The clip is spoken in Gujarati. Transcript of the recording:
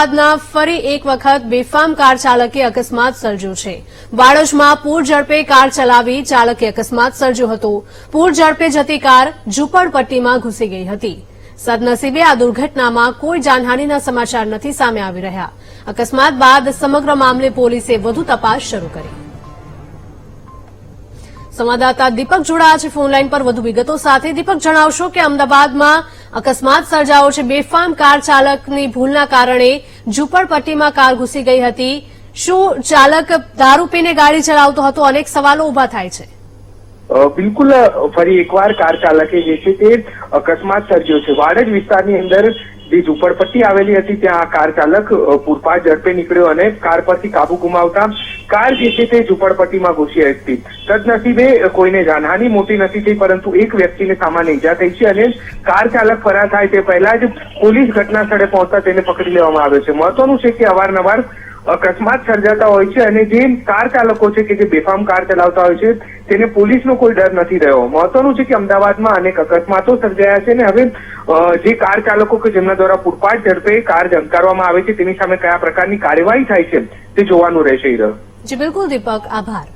અમદાવાદના ફરી એક વખત બેફામ કાર ચાલકે અકસ્માત સર્જ્યો છે. વાડોશમાં પૂર ઝડપે કાર ચલાવી ચાલકે અકસ્માત સર્જ્યો હતો. પૂર ઝડપે જતી કાર ઝુંપડપટ્ટીમાં ઘૂસી ગઈ હતી. સદનસીબે આ દુર્ઘટનામાં કોઈ જાનહાનીના સમાચાર નથી સામે આવી રહ્યા. અકસ્માત બાદ સમગ્ર મામલે પોલીસે વધુ તપાસ શરૂ કરી. સંવાદદાતા દીપક જોડાયા છે ફોનલાઈન પર વધુ વિગતો સાથે. દીપક, જણાવશો કે અમદાવાદમાં અકસ્માત સર્જાયો છે. બેફામ કાર ચાલકની ભૂલના કારણે ઝૂંપડપટ્ટીમાં કાર ઘૂસી ગઈ હતી. શું ચાલક દારૂ પીને ગાડી ચલાવતો હતો? અનેક સવાલો ઊભા થાય છે. બિલકુલ ફરી એકવાર કાર ચાલકે જે છે તે અકસ્માત સર્જ્યો છે. વાડજ વિસ્તારની અંદર જે ઝુંપડપટ્ટી આવેલી હતી. ત્યાં આ કાર ચાલક પૂરપા ઝડપે નીકળ્યો અને કાર પરથી કાબુ ગુમાવતા કાર જે છે તે ઝુંપડપટ્ટીમાં ઘૂસી હતી. સદનસીબે કોઈને જાનહાની મોટી નથી થઈ, પરંતુ એક વ્યક્તિને સામાન્ય ઈજા થઈ છે અને કાર ચાલક ફરાર થાય તે પહેલા જ પોલીસ ઘટના સ્થળે પહોંચતા તેને પકડી લેવામાં આવ્યો છે. મહત્વનું છે કે અવારનવાર અકસ્માત સર્જાતા હોય છે અને જે કાર ચાલકો છે કે જે બેફામ કાર ચલાવતા હોય છે, તેને પોલીસનો કોઈ ડર નથી રહ્યો. મહત્વનું છે કે અમદાવાદમાં અનેક અકસ્માતો સર્જાયા છે અને હવે જે કાર ચાલકો કે જેમના દ્વારા પૂરપાટ ઝડપે કાર ઝંકારવામાં આવે છે, તેની સામે કયા પ્રકારની કાર્યવાહી થાય છે, તે જોવાનું રહેશે જી, બિલકુલ, દીપક. આભાર.